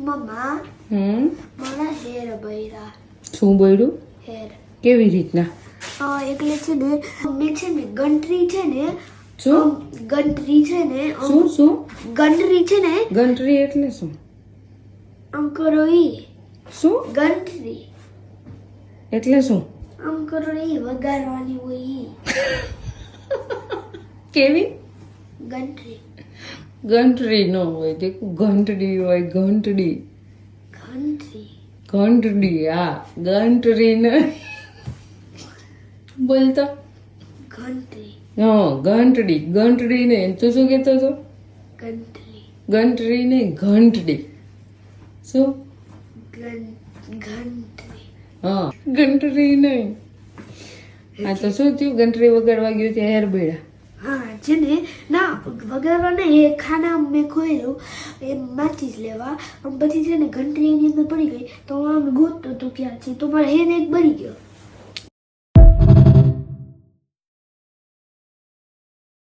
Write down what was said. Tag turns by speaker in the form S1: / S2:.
S1: મમ્મા
S2: હમ?
S1: મારા હેર બૈરા.
S2: શું બોલ્યું
S1: હેર.
S2: કેવી રીતના?
S1: અ, એટલે છે ને મેં છે ને ગંટરી છે ને
S2: શું?
S1: ગંટરી છે ને
S2: શું શું?
S1: ગંટરી છે ને
S2: ગંટરી એટલે શું?
S1: આમ કરો ઈ
S2: શું?
S1: ગંટરી.
S2: એટલે શું?
S1: આમ કરો ઈ વગાડવાની હોય ઈ.
S2: કેવી?
S1: ગંટરી
S2: ઘંટડી ન હોય તે ઘંટડી હોય ઘંટડી
S1: ઘંટરી
S2: ઘંટડી હા ઘંટડી ન. બોલતા?
S1: ઘંટરી
S2: હા ઘંટડી ઘંટડી ને તું શું કહેતો હતો?
S1: ગંટરી
S2: ઘંટડી ને ઘંટડી. શું?
S1: ઘંટરી.
S2: હા ઘંટડી નહીં. હા તો શું થયું? ઘંટડી વગાડવા ગયું ત્યાં હેર બેડા.
S1: હા ને ના વગાડવા ને એ ખાના મેં ખોયેલું, એ માચીસ લેવા. પણ પછી છે ને ઘંટરી એની અંદર પડી ગઈ, તો આમ ગોતતો તો ક્યાં છે તો મારે એને એક બની ગયો.